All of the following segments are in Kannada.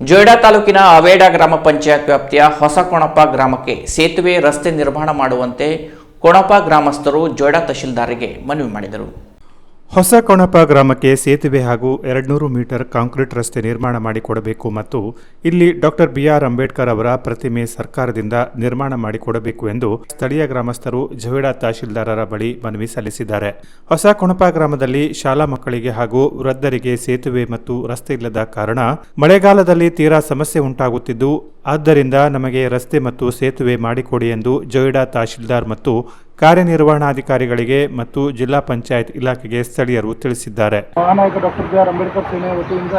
ಜೊಯ್ಡಾ ತಾಲೂಕಿನ ಅವೇಡ ಗ್ರಾಮ ಪಂಚಾಯತ್ ವ್ಯಾಪ್ತಿಯ ಹೊಸ ಕೊಣಪ ಗ್ರಾಮಕ್ಕೆ ಸೇತುವೆ ರಸ್ತೆ ನಿರ್ಮಾಣ ಮಾಡುವಂತೆ ಕೊಣಪ ಗ್ರಾಮಸ್ಥರು ಜೋಯ್ಡಾ ತಹಶೀಲ್ದಾರಿಗೆ ಮನವಿ ಮಾಡಿದರು. ಹೊಸ ಕೊಣಪ ಗ್ರಾಮಕ್ಕೆ ಸೇತುವೆ ಹಾಗೂ ಎರಡ್ನೂರು ಮೀಟರ್ ಕಾಂಕ್ರೀಟ್ ರಸ್ತೆ ನಿರ್ಮಾಣ ಮಾಡಿಕೊಡಬೇಕು ಮತ್ತು ಇಲ್ಲಿ ಡಾಕ್ಟರ್ ಬಿಆರ್ ಅಂಬೇಡ್ಕರ್ ಅವರ ಪ್ರತಿಮೆ ಸರ್ಕಾರದಿಂದ ನಿರ್ಮಾಣ ಮಾಡಿಕೊಡಬೇಕು ಎಂದು ಸ್ಥಳೀಯ ಗ್ರಾಮಸ್ಥರು ಜವೇಡಾ ತಹಶೀಲ್ದಾರರ ಬಳಿ ಮನವಿ ಸಲ್ಲಿಸಿದ್ದಾರೆ. ಹೊಸ ಕೊಣಪ ಗ್ರಾಮದಲ್ಲಿ ಶಾಲಾ ಮಕ್ಕಳಿಗೆ ಹಾಗೂ ವೃದ್ಧರಿಗೆ ಸೇತುವೆ ಮತ್ತು ರಸ್ತೆ ಇಲ್ಲದ ಕಾರಣ ಮಳೆಗಾಲದಲ್ಲಿ ತೀರಾ ಸಮಸ್ಯೆ ಉಂಟಾಗುತ್ತಿದ್ದು, ಆದ್ದರಿಂದ ನಮಗೆ ರಸ್ತೆ ಮತ್ತು ಸೇತುವೆ ಮಾಡಿಕೊಡಿ ಎಂದು ಜೊಯಿಡಾ ತಹಶೀಲ್ದಾರ್ ಮತ್ತು ಕಾರ್ಯನಿರ್ವಹಣಾಧಿಕಾರಿಗಳಿಗೆ ಮತ್ತು ಜಿಲ್ಲಾ ಪಂಚಾಯತ್ ಇಲಾಖೆಗೆ ಸ್ಥಳೀಯರು ತಿಳಿಸಿದ್ದಾರೆ. ಮಹಾನಾಯಕ ಡಾಕ್ಟರ್ ಬಿ ಆರ್ ಅಂಬೇಡ್ಕರ್ ಸೇನೆಯ ವತಿಯಿಂದ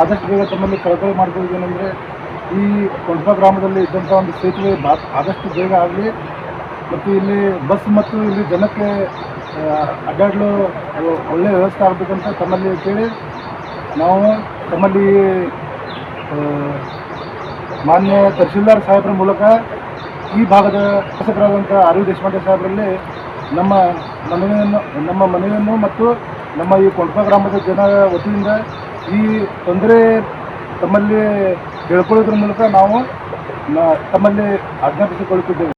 ಆದಷ್ಟು ಬೇಗ ತಮ್ಮಲ್ಲಿ ಕಳಕಳಿ ಮಾಡ್ಕೊಳ್ಳೋದೇನೆಂದರೆ ಈ ಕೊಂಡ್ಪ ಗ್ರಾಮದಲ್ಲಿ ಇದ್ದಂಥ ಒಂದು ಸೇತುವೆ ಆದಷ್ಟು ಬೇಗ ಆಗಲಿ ಮತ್ತು ಇಲ್ಲಿ ಬಸ್ ಮತ್ತು ಇಲ್ಲಿ ಜನಕ್ಕೆ ಅಡ್ಡಾಡಲು ಒಳ್ಳೆಯ ವ್ಯವಸ್ಥೆ ಆಗಬೇಕಂತ ತಮ್ಮಲ್ಲಿ ಕೇಳಿ ನಾವು ತಮ್ಮಲ್ಲಿ ಮಾನ್ಯ ತಹಶೀಲ್ದಾರ್ ಸಾಹೇಬ್ರ ಮೂಲಕ ಈ ಭಾಗದ ಶಾಸಕರಾದಂಥ ಆರ್ ವಿ ದೇಶಪಾಂಡೆ ಸಾಹೇಬರಲ್ಲಿ ನಮ್ಮ ಮನವಿಯನ್ನು ನಮ್ಮ ಮನವಿಯನ್ನು ಮತ್ತು ನಮ್ಮ ಈ ಕೊಂಡ್ಪ ಗ್ರಾಮದ ಜನ ವತಿಯಿಂದ ಈ ತೊಂದರೆ ತಮ್ಮಲ್ಲಿ ಹೇಳ್ಕೊಳ್ಳೋದ್ರ ಮೂಲಕ ನಾವು ತಮ್ಮಲ್ಲಿ ಆಜ್ಞಾಪಿಸಿಕೊಳ್ಳುತ್ತಿದ್ದೇವೆ.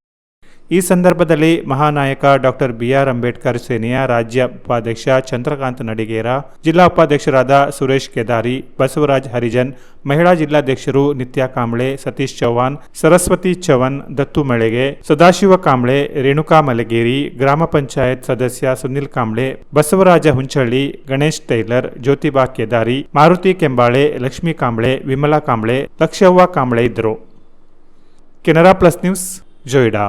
ಈ ಸಂದರ್ಭದಲ್ಲಿ ಮಹಾನಾಯಕ ಡಾಕ್ಟರ್ ಬಿ ಆರ್ ಅಂಬೇಡ್ಕರ್ ಸೇನೆಯ ರಾಜ್ಯ ಉಪಾಧ್ಯಕ್ಷ ಚಂದ್ರಕಾಂತ್ ನಡಿಗೇರ, ಜಿಲ್ಲಾ ಉಪಾಧ್ಯಕ್ಷರಾದ ಸುರೇಶ್ ಕೆದಾರಿ, ಬಸವರಾಜ್ ಹರಿಜನ್, ಮಹಿಳಾ ಜಿಲ್ಲಾಧ್ಯಕ್ಷರು ನಿತ್ಯಾ ಕಾಂಬ್ಳೆ, ಸತೀಶ್ ಚೌಹಾಣ್, ಸರಸ್ವತಿ ಚವನ್ ದತ್ತು ಮಳೆಗೆ, ಸದಾಶಿವ ಕಾಂಬ್ಳೆ, ರೇಣುಕಾ ಮಲಗೇರಿ, ಗ್ರಾಮ ಪಂಚಾಯತ್ ಸದಸ್ಯ ಸುನಿಲ್ ಕಾಂಬ್ಳೆ, ಬಸವರಾಜ ಹುಂಚಳ್ಳಿ, ಗಣೇಶ್ ಟೈಲರ್, ಜ್ಯೋತಿಬಾ ಕೇದಾರಿ, ಮಾರುತಿ ಕೆಂಬಾಳೆ, ಲಕ್ಷ್ಮೀ ಕಾಂಬ್ಳೆ, ವಿಮಲಾ ಕಾಂಬ್ಳೆ, ಲಕ್ಷವ್ವ ಕಾಂಬ್ಳೆ ಇದ್ದರು. Canara plus news, Joida.